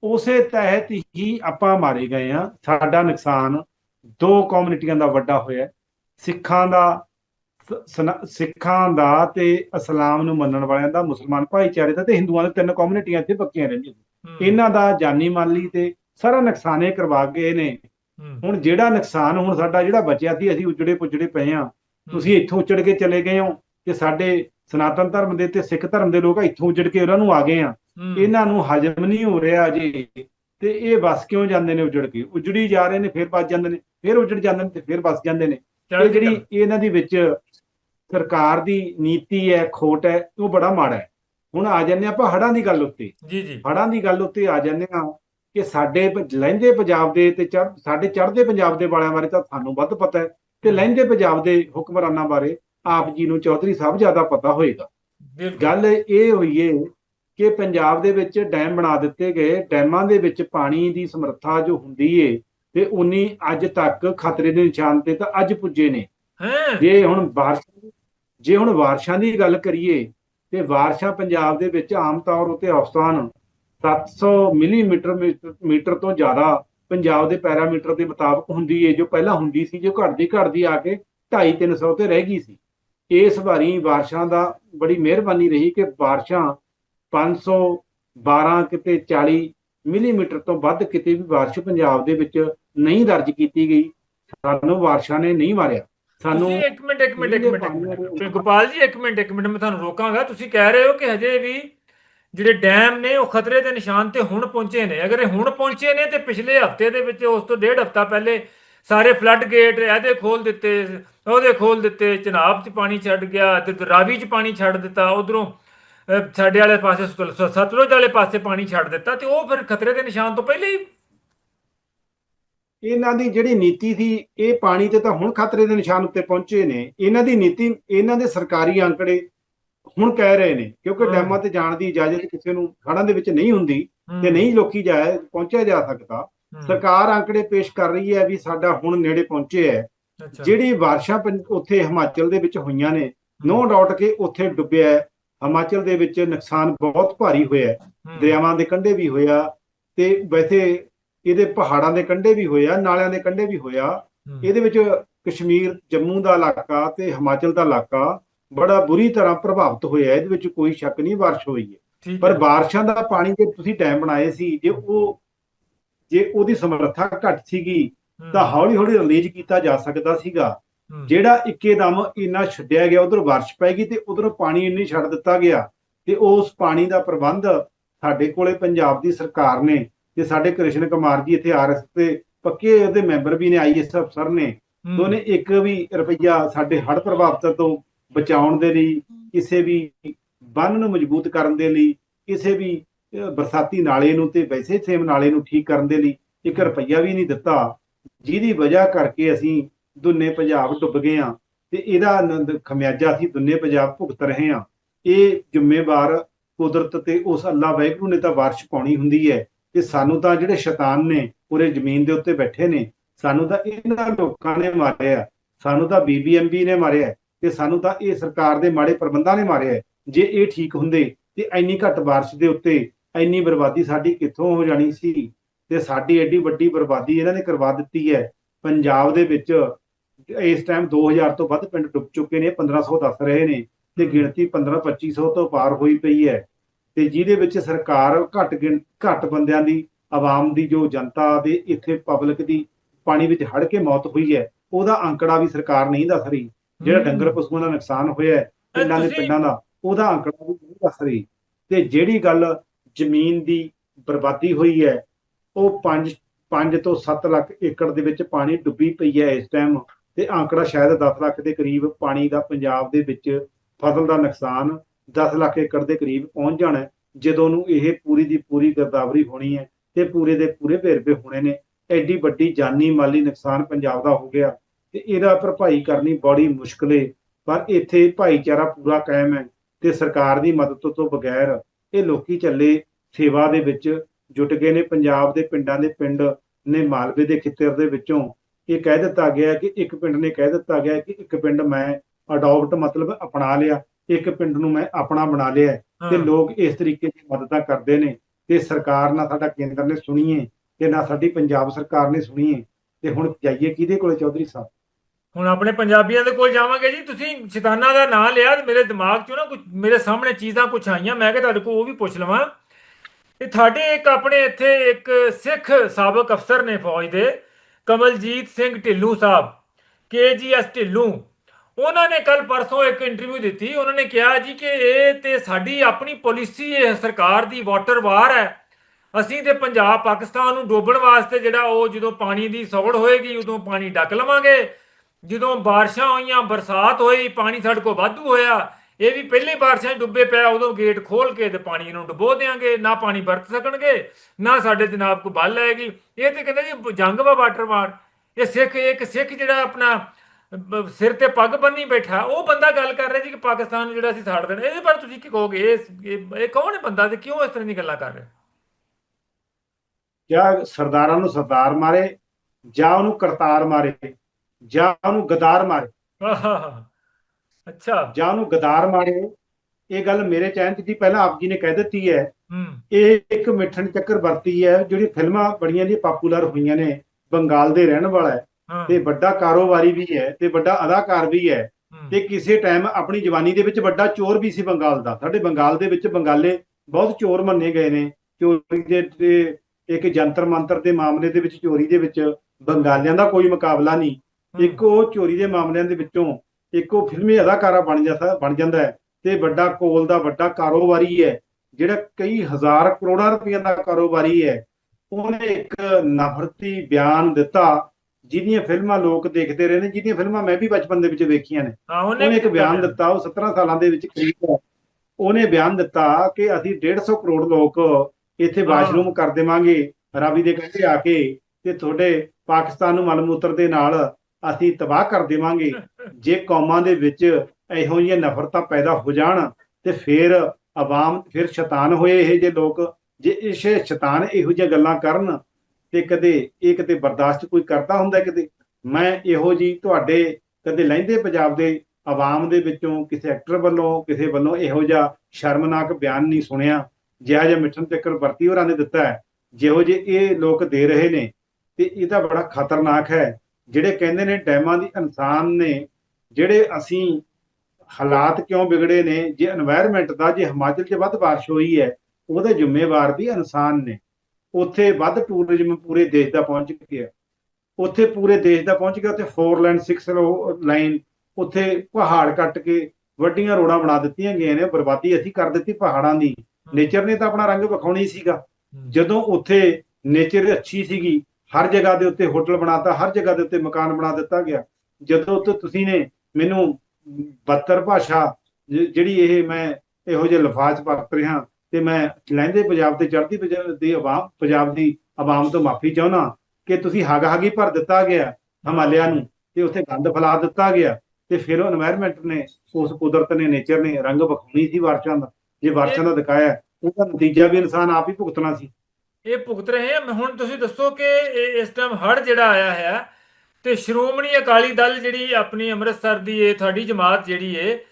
ਉਸੇ ਤਹਿਤ ਹੀ ਆਪਾਂ ਮਾਰੇ ਗਏ ਆ ਸਾਡਾ ਨੁਕਸਾਨ ਦੋ ਕਮਿਊਨਿਟੀਆਂ ਦਾ ਵੱਡਾ ਹੋਇਆ। ਸਿੱਖਾਂ ਦਾ ਸਿੱਖਾਂ ਦਾ ਤੇ ਇਸਲਾਮ ਨੂੰ ਮੰਨਣ ਵਾਲਿਆਂ ਦਾ ਮੁਸਲਮਾਨ ਭਾਈਚਾਰੇ ਦਾ ਤੇ ਹਿੰਦੂਆਂ ਦੇ ਤਿੰਨ ਕਮਿਊਨਿਟੀਆਂ ਇੱਥੇ ਪੱਕੀਆਂ ਰਹਿੰਦੀਆਂ ਇਹਨਾਂ ਦਾ ਜਾਨੀ ਮਾਲੀ ਤੇ ਸਾਰਾ ਨੁਕਸਾਨ ਕਰਵਾ ਗਏ ਨੇ ਹੁਣ ਜਿਹੜਾ ਨੁਕਸਾਨ ਹੁਣ ਸਾਡਾ ਜਿਹੜਾ ਬਚਿਆ ਸੀ ਅਸੀਂ ਉਜੜੇ ਪੁਜੜੇ ਪਏ ਆ। ਤੁਸੀਂ ਇੱਥੋਂ ਉੱਜੜ ਕੇ ਚਲੇ ਗਏ ਹੋ ਤੇ ਸਾਡੇ ਸਨਾਤਨ ਧਰਮ ਦੇ ਤੇ ਸਿੱਖ ਧਰਮ ਦੇ ਲੋਕ ਇੱਥੋਂ ਉੱਜੜ ਕੇ ਉਹਨਾਂ ਨੂੰ ਆ ਗਏ ਆ। ਇਹਨਾਂ ਨੂੰ ਹਜਮ ਨਹੀਂ ਹੋ ਰਿਹਾ ਜੀ। ਤੇ ਇਹ ਬਸ ਕਿਉਂ ਜਾਂਦੇ ਨੇ ਉਜੜ ਕੇ? ਉਜੜੀ ਜਾ ਰਹੇ ਨੇ ਫਿਰ ਬਸ ਜਾਂਦੇ ਨੇ ਫਿਰ ਉਜੜ ਜਾਂਦੇ ਨੇ ਤੇ ਫਿਰ ਬਸ ਜਾਂਦੇ ਨੇ। ਇਹ ਜਿਹੜੀ। ਇਹਨਾਂ ਦੀ ਵਿੱਚ ਸਰਕਾਰ ਦੀ ਨੀਤੀ ਹੈ ਖੋਟ ਹੈ ਉਹ ਬੜਾ ਮਾੜਾ ਹੈ। ਹੁਣ ਆ ਜਾਂਦੇ ਆਪਾਂ ਹੜਾਂ ਦੀ ਗੱਲ ਉੱਤੇ। ਜੀ ਜੀ। ਹੜਾਂ ਦੀ ਗੱਲ ਉੱਤੇ ਆ ਜਾਂਦੇ ਆ ਕਿ ਸਾਡੇ ਲਹਿੰਦੇ ਪੰਜਾਬ ਦੇ ਤੇ ਸਾਡੇ ਚੜ੍ਹਦੇ ਪੰਜਾਬ ਦੇ ਵਾਲਿਆਂ ਬਾਰੇ ਤਾਂ ਸਾਨੂੰ ਵੱਧ ਪਤਾ ਹੈ ਤੇ ਲਹਿੰਦੇ ਪੰਜਾਬ ਦੇ ਹੁਕਮਰਾਨਾਂ ਬਾਰੇ ਆਪ ਜੀ ਨੂੰ ਚੌਧਰੀ ਸਾਹਿਬ ਜ਼ਿਆਦਾ ਪਤਾ ਹੋਏਗਾ। ਗੱਲ ਇਹ ਹੋਈ ਏ ਕਿ ਪੰਜਾਬ ਦੇ ਵਿੱਚ ਡੈਮ ਬਣਾ ਦਿੱਤੇ ਗਏ ਡੈਮਾਂ ਦੇ ਵਿੱਚ ਪਾਣੀ ਦੀ ਸਮਰੱਥਾ ਜੋ ਹੁੰਦੀ ਏ ਤੇ ਉਨੀ ਅੱਜ ਤੱਕ ਖਤਰੇ ਦੇ ਨਿਸ਼ਾਨ ਤੇ ਤਾਂ ਅੱਜ ਪੁੱਜੇ ਨੇ। ਹੈ? ਜੇ ਹੁਣ ਬਾਰਿਸ਼ ਜੇ ਹੁਣ ਬਾਰਿਸ਼ਾਂ ਦੀ ਗੱਲ ਕਰੀਏ ਤੇ ਬਾਰਿਸ਼ਾਂ ਪੰਜਾਬ ਦੇ ਵਿੱਚ ਆਮ ਤੌਰ ਉਤੇ ਔਸਤਨ 700 ਮਿਲੀਮੀਟਰ ਮੀਟਰ ਤੋਂ ਜ਼ਿਆਦਾ ਪੰਜਾਬ ਦੇ ਪੈਰਾਮੀਟਰ ਦੇ ਮੁਤਾਬਕ ਹੁੰਦੀ ਹੈ ਜੋ ਪਹਿਲਾਂ ਹੁੰਦੀ ਸੀ ਜੋ ਘਟਦੀ ਘਟਦੀ ਆ ਕੇ 2.5 300 ਤੇ ਰਹਿ ਗਈ ਸੀ। ਇਸ ਵਾਰੀ ਬਾਰਿਸ਼ਾਂ ਦਾ ਬੜੀ ਮਿਹਰਬਾਨੀ ਰਹੀ ਕਿ ਬਾਰਿਸ਼ਾਂ 512 ਕਿਤੇ 40 ਮਿਲੀਮੀਟਰ ਤੋਂ ਵੱਧ ਕਿਤੇ ਵੀ ਬਾਰਿਸ਼ ਪੰਜਾਬ ਦੇ ਵਿੱਚ ਨਹੀਂ ਦਰਜ ਕੀਤੀ ਗਈ। ਸਾਨੂੰ ਬਾਰਿਸ਼ਾਂ ਨੇ ਨਹੀਂ ਮਾਰਿਆ। ਸਾਨੂੰ ਇੱਕ ਮਿੰਟ ਇੱਕ ਮਿੰਟ ਇੱਕ ਮਿੰਟ। ਗੋਪਾਲ ਜੀ ਇੱਕ ਮਿੰਟ ਇੱਕ ਮਿੰਟ ਮੈਂ ਤੁਹਾਨੂੰ ਰੋਕਾਂਗਾ। ਤੁਸੀਂ ਕਹਿ ਰਹੇ ਹੋ ਕਿ ਹਜੇ ਵੀ ਜਿਹੜੇ ਡੈਮ ਨੇ, ਉਹ ਖਤਰੇ ਦੇ ਨਿਸ਼ਾਨ ਤੇ ਹੁਣ ਪਹੁੰਚੇ ਨੇ। ਅਗਰ ਇਹ ਹੁਣ ਪਹੁੰਚੇ ਨੇ, ਤੇ ਪਿਛਲੇ ਹਫ਼ਤੇ ਦੇ ਵਿੱਚ ਉਸ ਤੋਂ ਡੇਢ ਹਫਤਾ ਪਹਿਲੇ ਸਾਰੇ ਫਲੱਡ ਗੇਟ ਇਹਦੇ ਖੋਲ ਦਿੱਤੇ, ਉਹਦੇ ਖੋਲ ਦਿੱਤੇ ਚਨਾਬ 'ਚ ਪਾਣੀ ਛੱਡ ਗਿਆ, ਤੇ ਰਾਵੀ 'ਚ ਪਾਣੀ ਛੱਡ ਦਿੱਤਾ, ਉਧਰੋਂ ਸਾਡੇ ਵਾਲੇ ਪਾਸੇ ਸਤਲੁਜ ਵਾਲੇ ਪਾਸੇ ਪਾਣੀ ਛੱਡ ਦਿੱਤਾ, ਤੇ ਉਹ ਫਿਰ ਖਤਰੇ ਦੇ ਨਿਸ਼ਾਨ ਤੋਂ ਪਹਿਲੇ ਹੀ ਇਹਨਾਂ ਦੀ ਜਿਹੜੀ ਨੀਤੀ ਸੀ, ਇਹ ਪਾਣੀ ਤੇ ਤਾਂ ਹੁਣ ਖਤਰੇ ਦੇ ਨਿਸ਼ਾਨ ਉੱਤੇ ਪਹੁੰਚੇ ਨੇ। ਇਹਨਾਂ ਦੀ ਨੀਤੀ, ਇਹਨਾਂ ਦੇ ਸਰਕਾਰੀ ਅੰਕੜੇ ਹੁਣ ਕਹਿ ਰਹੇ ਨੇ ਕਿਉਂਕਿ। ਡੈਮਾਂ ਤੇ ਜਾਣ ਦੀ ਇਜਾਜ਼ਤ ਕਿਸੇ ਨੂੰ ਖੜਨ ਦੇ ਵਿੱਚ ਨਹੀਂ ਹੁੰਦੀ ਤੇ ਨਹੀਂ ਲੋਕੀ ਜਾਇਆ ਪਹੁੰਚਿਆ ਜਾ ਸਕਦਾ। ਸਰਕਾਰ ਅੰਕੜੇ ਪੇਸ਼ ਕਰ ਰਹੀ ਹੈ ਵੀ ਸਾਡਾ ਹੁਣ ਨੇੜੇ ਪਹੁੰਚੇ ਹੈ। ਜਿਹੜੀ ਬਾਰਿਸ਼ਾਂ ਪੰ- ਉੱਥੇ ਹਿਮਾਚਲ ਦੇ ਵਿੱਚ ਹੋਈਆਂ ਨੇ ਨੋ ਡਾਊਟ ਕਿ ਉੱਥੇ ਡੁੱਬਿਆ ਹੈ। ਹਿਮਾਚਲ ਦੇ ਵਿੱਚ ਨੁਕਸਾਨ ਬਹੁਤ ਭਾਰੀ ਹੋਇਆ ਦਰਿਆਵਾਂ ਦੇ ਕੰਢੇ ਵੀ ਹੋਇਆ ਤੇ ਵੈਸੇ ਇਹਦੇ ਪਹਾੜਾਂ ਦੇ ਕੰਢੇ ਵੀ ਹੋਇਆ ਨਾਲਿਆਂ ਦੇ ਕੰਢੇ ਵੀ ਹੋਇਆ। ਇਹਦੇ ਵਿੱਚ ਕਸ਼ਮੀਰ ਜੰਮੂ ਦਾ ਇਲਾਕਾ ਤੇ ਹਿਮਾਚਲ ਦਾ ਇਲਾਕਾ ਬੜਾ ਬੁਰੀ ਤਰ੍ਹਾਂ ਪ੍ਰਭਾਵਿਤ ਹੋਇਆ ਇਹਦੇ ਵਿੱਚ ਕੋਈ ਸ਼ੱਕ ਨਹੀਂ ਬਾਰਿਸ਼ ਹੋਈ ਹੈ। ਪਰ। ਬਾਰਿਸ਼ਾਂ ਦਾ ਪਾਣੀ ਜੇ ਤੁਸੀਂ ਡੈਮ ਬਣਾਏ ਸੀ ਜੇ ਉਹ ਜੇ ਉਹਦੀ ਸਮਰੱਥਾ ਘੱਟ ਸੀਗੀ ਤਾਂ ਹੌਲੀ ਹੌਲੀ ਰਿਲੀਜ਼ ਕੀਤਾ ਜਾ ਸਕਦਾ ਸੀਗਾ। ਜਿਹੜਾ ਇੱਕੇਦਮ ਇੰਨਾ ਛੱਡਿਆ ਗਿਆ ਉਧਰ ਬਾਰਿਸ਼ ਪੈ ਗਈ ਤੇ ਉਧਰੋਂ ਪਾਣੀ ਇੰਨੀ ਛੱਡ ਦਿੱਤਾ ਗਿਆ ਤੇ ਉਸ ਪਾਣੀ ਦਾ ਪ੍ਰਬੰਧ ਸਾਡੇ ਕੋਲੇ ਪੰਜਾਬ ਦੀ ਸਰਕਾਰ ਨੇ ਤੇ ਸਾਡੇ ਕ੍ਰਿਸ਼ਨ ਕੁਮਾਰ ਜੀ ਇੱਥੇ ਆਰਐਸ ਤੇ ਪੱਕੇ ਉਹਦੇ ਮੈਂਬਰ ਵੀ ਨੇ ਆਈਐਸ ਅਫਸਰ ਨੇ। ਉਹਨੇ ਇੱਕ ਵੀ ਰੁਪਈਆ ਸਾਡੇ ਹੜ੍ਹ ਪ੍ਰਭਾਵਿਤ ਤੋਂ ਬਚਾਉਣ ਦੇ ਲਈ ਕਿਸੇ ਵੀ ਬੰਨ ਨੂੰ ਮਜ਼ਬੂਤ ਕਰਨ ਦੇ ਲਈ ਕਿਸੇ ਵੀ ਬਰਸਾਤੀ ਨਾਲੇ ਨੂੰ ਤੇ ਵੈਸੇ ਸੇਮ ਨਾਲੇ ਨੂੰ ਠੀਕ ਕਰਨ ਦੇ ਲਈ ਇੱਕ ਰੁਪਈਆ ਵੀ ਨਹੀਂ ਦਿੱਤਾ ਜਿਹਦੀ ਵਜ੍ਹਾ ਕਰਕੇ ਅਸੀਂ ਦੁੰਨੇ ਪੰਜਾਬ ਡੁੱਬ ਗਏ ਆ ਤੇ ਇਹਦਾ ਨ- ਖਮਿਆਜਾ ਅਸੀਂ ਦੁੰਨੇ ਪੰਜਾਬ ਭੁਗਤ ਰਹੇ ਆ ਇਹ ਜ਼ਿੰਮੇਵਾਰ ਕੁਦਰਤ ਤੇ ਉਸ ਅੱਲਾ ਵਾਹਿਗੁਰੂ ਨੇ ਤਾਂ ਬਾਰਿਸ਼ ਪਾਉਣੀ ਹੁੰਦੀ ਹੈ ਤੇ ਸਾਨੂੰ ਤਾਂ ਜਿਹੜੇ ਸ਼ੈਤਾਨ ਨੇ ਪੂਰੇ ਜ਼ਮੀਨ ਦੇ ਉੱਤੇ ਬੈਠੇ ਨੇ ਸਾਨੂੰ ਤਾਂ ਇਹਨਾਂ ਲੋਕਾਂ ਨੇ ਮਾਰਿਆ ਸਾਨੂੰ ਤਾਂ ਬੀਬੀਐਮਬੀ ਨੇ ਮਾਰਿਆ। ਤੇ ਸਾਨੂੰ ਤਾਂ ਇਹ ਸਰਕਾਰ ਦੇ ਮਾੜੇ ਪ੍ਰਬੰਧਾਂ ਨੇ ਮਾਰਿਆ ਜੇ ਇਹ ਠੀਕ ਹੁੰਦੇ ਤੇ ਇੰਨੀ ਘੱਟ ਬਾਰਿਸ਼ ਦੇ ਉੱਤੇ ਇੰਨੀ ਬਰਬਾਦੀ ਸਾਡੀ ਕਿੱਥੋਂ ਹੋ ਜਾਣੀ ਸੀ? ਤੇ ਸਾਡੀ ਐਡੀ ਵੱਡੀ ਬਰਬਾਦੀ ਇਹਨਾਂ ਨੇ ਕਰਵਾ ਦਿੱਤੀ ਹੈ। ਪੰਜਾਬ ਦੇ ਵਿੱਚ ਇਸ ਟਾਈਮ 2000 ਤੋਂ ਵੱਧ ਪਿੰਡ ਡੁੱਬ ਚੁੱਕੇ ਨੇ 1500 ਦੱਸ ਰਹੇ ਨੇ ਤੇ ਗਿਣਤੀ 15 2500 ਤੋਂ ਪਾਰ ਹੋਈ ਪਈ ਹੈ। ਤੇ ਜਿਹਦੇ ਵਿੱਚ ਸਰਕਾਰ ਘੱਟ ਘੱਟ ਬੰਦਿਆਂ ਦੀ ਆਵਾਮ ਦੀ ਜੋ ਜਨਤਾ ਦੇ ਇੱਥੇ ਪਬਲਿਕ ਦੀ ਪਾਣੀ ਵਿੱਚ ਹੜ ਕੇ ਮੌਤ ਹੋਈ ਹੈ ਉਹਦਾ ਅੰਕੜਾ ਵੀ ਸਰਕਾਰ ਨਹੀਂ ਦੱਸ ਰਹੀ। ਜਿਹੜਾ ਡੰਗਰ ਪਸ਼ੂਆਂ ਦਾ ਨੁਕਸਾਨ ਹੋਇਆ ਹੈ ਪਿੰਡਾਂ ਦੇ ਪਿੰਡਾਂ ਦਾ ਉਹਦਾ ਅੰਕੜਾ ਵੀ ਨਹੀਂ ਦੱਸ ਰਹੀ। ਤੇ ਜਿਹੜੀ ਗੱਲ ਜ਼ਮੀਨ ਦੀ ਬਰਬਾਦੀ ਹੋਈ ਹੈ ਉਹ 5 5 ਤੋਂ 7 ਲੱਖ ਏਕੜ ਦੇ ਵਿੱਚ ਪਾਣੀ ਡੁੱਬੀ ਪਈ ਹੈ ਇਸ ਟਾਈਮ ਤੇ ਅੰਕੜਾ ਸ਼ਾਇਦ 10 ਲੱਖ ਦੇ ਕਰੀਬ ਪਾਣੀ ਦਾ ਪੰਜਾਬ ਦੇ ਵਿੱਚ ਫਸਲ ਦਾ ਨੁਕਸਾਨ 10 ਲੱਖ ਏਕੜ ਦੇ ਕਰੀਬ ਪਹੁੰਚ ਜਾਣਾ ਜਦੋਂ ਨੂੰ ਇਹ ਪੂਰੀ ਦੀ ਪੂਰੀ ਗਰਦਾਵਰੀ ਹੋਣੀ ਹੈ ਤੇ ਪੂਰੇ ਦੇ ਪੂਰੇ ਭੇਰਵੇ ਹੋਣੇ ਨੇ। ਐਡੀ ਵੱਡੀ ਜਾਨੀ ਮਾਲੀ ਨੁਕਸਾਨ ਪੰਜਾਬ ਦਾ ਹੋ ਗਿਆ। ਤੇ ਇਹਦਾ ਭਰਪਾਈ ਕਰਨੀ ਬੜੀ ਮੁਸ਼ਕਲ ਹੈ ਪਰ ਇੱਥੇ ਭਾਈਚਾਰਾ ਪੂਰਾ ਕਾਇਮ ਹੈ ਤੇ ਸਰਕਾਰ ਦੀ ਮਦਦ ਤੋਂ ਬਗੈਰ ਇਹ ਲੋਕੀ ਚੱਲੇ ਸੇਵਾ ਦੇ ਵਿੱਚ ਜੁਟ ਗਏ ਨੇ ਪੰਜਾਬ ਦੇ ਪਿੰਡਾਂ ਦੇ ਪਿੰਡ ਨੇ ਮਾਲਵੇ ਦੇ ਖਿੱਤਰ ਦੇ ਵਿੱਚੋਂ ਇਹ ਕਹਿ ਦਿੱਤਾ ਗਿਆ ਕਿ ਇੱਕ ਪਿੰਡ ਨੇ ਕਹਿ ਦਿੱਤਾ ਗਿਆ ਕਿ ਇੱਕ ਪਿੰਡ ਮੈਂ ਅਡਾਪਟ ਮਤਲਬ ਅਪਣਾ ਲਿਆ ਇੱਕ ਪਿੰਡ ਨੂੰ ਮੈਂ ਆਪਣਾ ਬਣਾ ਲਿਆ। ਤੇ। ਲੋਕ ਇਸ ਤਰੀਕੇ ਦੀ ਮਦਦਾਂ ਕਰਦੇ ਨੇ ਤੇ ਸਰਕਾਰ ਨਾ ਸਾਡਾ ਕੇਂਦਰ ਨੇ ਸੁਣੀਏ ਤੇ ਨਾ ਸਾਡੀ ਪੰਜਾਬ ਸਰਕਾਰ ਨੇ ਸੁਣੀਏ ਤੇ ਹੁਣ ਜਾਈਏ ਕਿਹਦੇ ਕੋਲੇ ਚੌਧਰੀ ਸਾਹਿਬ ਹੁਣ ਆਪਣੇ ਪੰਜਾਬੀਆਂ ਦੇ ਕੋਲ ਜਾਵਾਂਗੇ ਜੀ, ਤੁਸੀਂ ਸ਼ੈਤਾਨਾਂ ਦਾ ਨਾਂ ਲਿਆ ਤੇ ਮੇਰੇ ਦਿਮਾਗ 'ਚੋਂ ਨਾ ਕੁਝ ਮੇਰੇ ਸਾਹਮਣੇ ਚੀਜ਼ਾਂ ਕੁਝ ਆਈਆਂ, ਮੈਂ ਕਿ ਤੁਹਾਡੇ ਕੋਲ ਉਹ ਵੀ ਪੁੱਛ ਲਵਾਂ। ਤੇ ਤੁਹਾਡੇ ਇੱਕ ਆਪਣੇ ਇੱਥੇ ਇੱਕ ਸਿੱਖ ਸਾਬਕ ਅਫਸਰ ਨੇ ਫੌਜ ਦੇ, ਕਮਲਜੀਤ ਸਿੰਘ ਢਿੱਲੂ ਸਾਹਿਬ ਕੇਜੀਐਸ ਢਿੱਲੂ। ਉਹਨਾਂ ਨੇ ਕੱਲ ਪਰਸੋਂ ਇੱਕ ਇੰਟਰਵਿਊ ਦਿੱਤੀ, ਉਹਨਾਂ ਨੇ ਕਿਹਾ ਜੀ ਕਿ ਇਹ ਤੇ ਸਾਡੀ ਆਪਣੀ ਪਾਲਿਸੀ ਹੈ ਸਰਕਾਰ ਦੀ ਵਾਟਰ ਵਾਰ ਹੈ। ਅਸੀਂ ਤੇ ਪੰਜਾਬ ਪਾਕਿਸਤਾਨ ਨੂੰ ਡੋਬਣ ਵਾਸਤੇ ਜਿਹੜਾ ਉਹ ਜਦੋਂ ਪਾਣੀ ਦੀ ਸੌੜ ਹੋਏਗੀ, ਉਦੋਂ ਪਾਣੀ ਡੱਕ ਲਵਾਂਗੇ। ਜਦੋਂ ਬਾਰਿਸ਼ਾਂ ਹੋਈਆਂ ਬਰਸਾਤ ਹੋਈ, ਪਾਣੀ ਸਾਡੇ ਕੋਲ ਵਾਧੂ ਹੋਇਆ, ਇਹ ਵੀ ਪਹਿਲੇ ਬਾਰਿਸ਼ਾਂ 'ਚ ਡੁੱਬੇ ਪਿਆ, ਉਦੋਂ ਗੇਟ ਖੋਲ ਕੇ ਤੇ ਪਾਣੀ ਨੂੰ ਡੁਬੋ ਦੇਾਂਗੇ ਨਾ ਪਾਣੀ ਵਰਤ ਸਕਣਗੇ, ਨਾ ਸਾਡੇ ਜਨਾਬ ਕੋ ਬਲ ਆਏਗੀ ਇਹ ਤੇ ਕਹਿੰਦੇ ਜੀ ਜੰਗ ਵਾ ਵਾਟਰ ਮਾਰ। ਇਹ ਸਿੱਖ, ਇੱਕ ਸਿੱਖ ਜਿਹੜਾ ਆਪਣਾ ਸਿਰ ਤੇ ਪੱਗ ਬੰਨੀ ਬੈਠਾ, ਉਹ ਬੰਦਾ ਗੱਲ ਕਰ ਰਿਹਾ ਜੀ ਕਿ ਪਾਕਿਸਤਾਨ ਨੂੰ ਜਿਹੜਾ ਅਸੀਂ ਸਾੜ ਦੇਣਾ। ਇਹਦੇ ਬਾਰੇ ਤੁਸੀਂ ਕੀ ਕਹੋਗੇ? ਇਹ ਇਹ- ਇਹ ਕੌਣ ਹੈ ਬੰਦਾ ਤੇ ਕਿਉਂ ਇਸ ਤਰ੍ਹਾਂ ਦੀ ਗੱਲਾਂ ਕਰ ਰਿਹਾ? ਕਿਆ ਸਰਦਾਰਾਂ ਨੂੰ ਸਰਦਾਰ ਮਾਰੇ, ਜਾਂ ਉਹਨੂੰ ਕਰਤਾਰ ਮਾਰੇ। ਜਾਂ ਉਹਨੂੰ ਗਦਾਰ ਮਾਰੇ। ਆਹਾ ਅੱਛਾ। ਜਾਂ ਉਹਨੂੰ ਗਦਾਰ ਮਾਰੇ। ਇਹ ਗੱਲ ਮੇਰੇ ਚੈਨ ਚ ਦੀ ਪਹਿਲਾਂ ਆਪ ਜੀ ਨੇ ਕਹਿ ਦਿੱਤੀ ਹੈ। ਇਹ ਇੱਕ ਮਿਠਣ ਚੱਕਰ ਵਰਤੀ ਹੈ ਜਿਹੜੀ ਫਿਲਮਾਂ ਬੜੀਆਂ ਨੇ ਪਪੂਲਰ ਹੋਈਆਂ ਨੇ। ਬੰਗਾਲ ਦੇ ਰਹਿਣ ਵਾਲਾ ਹੈ। ਤੇ ਵੱਡਾ ਕਾਰੋਬਾਰੀ ਵੀ ਹੈ ਤੇ ਵੱਡਾ ਅਦਾਕਾਰ ਵੀ ਹੈ। ਤੇ ਕਿਸੇ ਟਾਈਮ ਆਪਣੀ ਜਵਾਨੀ ਦੇ ਵਿੱਚ ਵੱਡਾ ਚੋਰ ਵੀ ਸੀ ਬੰਗਾਲ ਦਾ। ਸਾਡੇ ਬੰਗਾਲ ਦੇ ਵਿੱਚ ਬੰਗਾਲੇ ਬਹੁਤ ਚੋਰ ਮੰਨੇ ਗਏ ਨੇ। ਚੋਰੀ ਦੇ ਇੱਕ ਜੰਤਰ ਮੰਤਰ ਦੇ ਮਾਮਲੇ ਦੇ ਵਿੱਚ ਚੋਰੀ ਦੇ ਵਿੱਚ ਬੰਗਾਲੀਆਂ ਦਾ ਕੋਈ ਮੁਕਾਬਲਾ ਨਹੀਂ। ਇੱਕ ਉਹ ਚੋਰੀ ਦੇ ਮਾਮਲਿਆਂ ਦੇ ਵਿੱਚੋਂ ਇੱਕ ਉਹ ਫਿਲਮੀ ਅਦਾਕਾਰਾ ਬਣ ਜਾਂਦਾ ਬਣ ਜਾਂਦਾ ਹੈ ਤੇ ਵੱਡਾ ਕੋਲ ਦਾ ਵੱਡਾ ਕਾਰੋਬਾਰੀ ਹੈ ਜਿਹੜਾ ਕਈ ਹਜ਼ਾਰ ਕਰੋੜਾਂ ਰੁਪਈਆ ਦਾ ਕਾਰੋਬਾਰੀ ਹੈ। ਉਹਨੇ ਇੱਕ ਨਫ਼ਰਤੀ ਬਿਆਨ ਦਿੱਤਾ ਜਿਹਦੀਆਂ ਫਿਲਮਾਂ ਲੋਕ ਦੇਖਦੇ ਰਹੇ ਨੇ ਜਿਹਦੀਆਂ ਫਿਲਮਾਂ ਮੈਂ ਵੀ ਬਚਪਨ ਦੇ ਵਿੱਚ ਵੇਖੀਆਂ ਨੇ। ਉਹਨੇ ਇੱਕ ਬਿਆਨ। ਦਿੱਤਾ ਉਹ 17 ਸਾਲਾਂ ਦੇ ਵਿੱਚ ਕਰੀਬ ਉਹਨੇ ਬਿਆਨ ਦਿੱਤਾ ਕਿ ਅਸੀਂ 150 ਕਰੋੜ ਲੋਕ ਇੱਥੇ। ਵਾਸ਼ਰੂਮ ਕਰ ਦੇਵਾਂਗੇ। ਰਾਵੀ ਦੇ ਕੰਢੇ ਆ ਕੇ ਤੇ ਤੁਹਾਡੇ ਪਾਕਿਸਤਾਨ ਨੂੰ ਮਲਮੂਤਰ ਦੇ ਨਾਲ ਅਸੀਂ ਤਬਾਹ ਕਰ ਦੇਵਾਂਗੇ। ਜੇ ਕੌਮਾਂ ਦੇ ਵਿੱਚ ਇਹੋ ਜਿਹੀਆਂ ਨਫ਼ਰਤਾਂ ਪੈਦਾ ਹੋ ਜਾਣ ਤੇ ਫਿਰ ਆਵਾਮ, ਫਿਰ ਸ਼ੈਤਾਨ ਹੋਏ ਇਹ ਜੇ ਲੋਕ। ਜੇ ਇਹ ਸ਼ੈਤਾਨ ਇਹੋ ਜਿਹੀਆਂ ਗੱਲਾਂ ਕਰਨ ਤੇ ਕਦੇ ਇਹ ਕਦੇ ਬਰਦਾਸ਼ਤ ਕੋਈ ਕਰਦਾ ਹੁੰਦਾ ਕਦੇ ਮੈਂ ਇਹੋ ਜੀ ਤੁਹਾਡੇ ਕਦੇ ਲਹਿੰਦੇ ਪੰਜਾਬ ਦੇ ਆਵਾਮ ਦੇ ਵਿੱਚੋਂ ਕਿਸੇ ਐਕਟਰ ਵੱਲੋਂ, ਕਿਸੇ ਵੱਲੋਂ ਇਹੋ ਜਿਹਾ ਸ਼ਰਮਨਾਕ ਬਿਆਨ ਨਹੀਂ ਸੁਣਿਆ? ਜਿਹਾ ਜਿਹਾ ਮਿਠਨ ਚੱਕਰ ਵਰਤੀ ਹੋਰਾਂ ਨੇ ਦਿੱਤਾ ਹੈ। ਜਿਹੋ ਜਿਹੇ ਇਹ ਲੋਕ ਦੇ ਰਹੇ ਨੇ ਤੇ ਇਹ ਤਾਂ ਬੜਾ ਖਤਰਨਾਕ ਹੈ। ਜਿਹੜੇ ਕਹਿੰਦੇ ਨੇ ਡੈਮਾਂ ਦੀ ਇਨਸਾਨ ਨੇ ਜਿਹੜੇ ਅਸੀਂ ਹਾਲਾਤ ਕਿਉਂ ਵਿਗੜੇ ਨੇ ਜੇ এনवायरमेंट ਦਾ ਜੇ ਹਿਮਾਚਲ 'ਚ ਵੱਧ بارش ਹੋਈ ਹੈ ਉਹਦੇ ਜ਼ਿੰਮੇਵਾਰ ਵੀ ਇਨਸਾਨ ਨੇ। ਉੱਥੇ ਵੱਧ ਟੂਰਿਜ਼ਮ ਪੂਰੇ ਦੇਸ਼ ਦਾ ਪਹੁੰਚ ਗਿਆ। ਉੱਥੇ ਪੂਰੇ ਦੇਸ਼ ਦਾ ਪਹੁੰਚ ਗਿਆ ਉੱਥੇ 4 ਲਾਈਨ 6 ਲਾਈਨ ਉੱਥੇ ਪਹਾੜ ਕੱਟ ਕੇ ਵੱਡੀਆਂ ਰੋਡਾਂ ਬਣਾ ਦਿੱਤੀਆਂ ਗਈਆਂ ਨੇ ਬਰਬਾਦੀ ਅਸੀਂ ਕਰ ਦਿੱਤੀ ਪਹਾੜਾਂ ਦੀ। ਨੇਚਰ ਨੇ ਤਾਂ ਆਪਣਾ ਰੰਗ ਵਿਖਾਉਣੀ ਸੀਗਾ। ਜਦੋਂ ਉੱਥੇ ਨੇਚਰ ਅੱਛੀ ਸੀਗੀ ਹਰ ਜਗ੍ਹਾ ਦੇ ਉੱਤੇ ਹੋਟਲ ਬਣਾਤਾ, ਹਰ ਜਗ੍ਹਾ ਦੇ ਉੱਤੇ ਮਕਾਨ ਬਣਾ ਦਿੱਤਾ ਗਿਆ। ਜਦੋਂ ਉੱਤੇ ਤੁਸੀਂ ਨੇ ਮੈਨੂੰ 72 ਭਾਸ਼ਾ ਜਿਹੜੀ ਇਹ ਮੈਂ ਇਹੋ ਜਿਹੇ ਲਫਾਜ਼ ਵਰਤ ਰਿਹਾ ਤੇ ਮੈਂ ਲਹਿੰਦੇ ਪੰਜਾਬ ਤੇ ਚੜ੍ਹਦੀ ਪੰਜਾਬ ਦੀ ਆਵਾਮ, ਪੰਜਾਬ ਦੀ ਆਵਾਮ ਤੋਂ ਮਾਫੀ ਚਾਹੁੰਦਾ ਕਿ ਤੁਸੀਂ ਹਾਗਾਹਾਗੀ ਭਰ ਦਿੱਤਾ ਗਿਆ ਹਿਮਾਲਿਆ ਨੂੰ ਤੇ ਉੱਥੇ ਗੰਦ ਫੈਲਾ ਦਿੱਤਾ ਗਿਆ ਤੇ ਫਿਰ ਉਹ এনवायरमेंट ਨੇ, ਉਸ ਕੁਦਰਤ ਨੇ ਨੇਚਰ ਨੇ ਰੰਗ ਵਿਖਾਉਣੀ ਸੀ ਵਰਚਾਂ ਦਾ। ਜੇ ਵਰਚਾਂ ਦਾ ਦਿਖਾਇਆ, ਉਹਦਾ ਨਤੀਜਾ ਵੀ ਇਨਸਾਨ ਆਪ ਹੀ ਭੁਗਤਣਾ ਸੀ। ਇਹ ਭੁਗਤ ਰਹੇ ਆ ਹੁਣ ਤੁਸੀਂ ਦੱਸੋ ਕਿ ਇਹ- ਇਸ ਟਾਈਮ ਹੜ ਜਿਹੜਾ ਆਇਆ ਹੈ ਤੇ ਸ਼੍ਰੋਮਣੀ ਅਕਾਲੀ ਦਲ ਜਿਹੜੀ ਆਪਣੀ ਅੰਮ੍ਰਿਤਸਰ ਦੀ ਇਹ ਤੁਹਾਡੀ ਜਮਾਤ ਜਿਹੜੀ ਏ,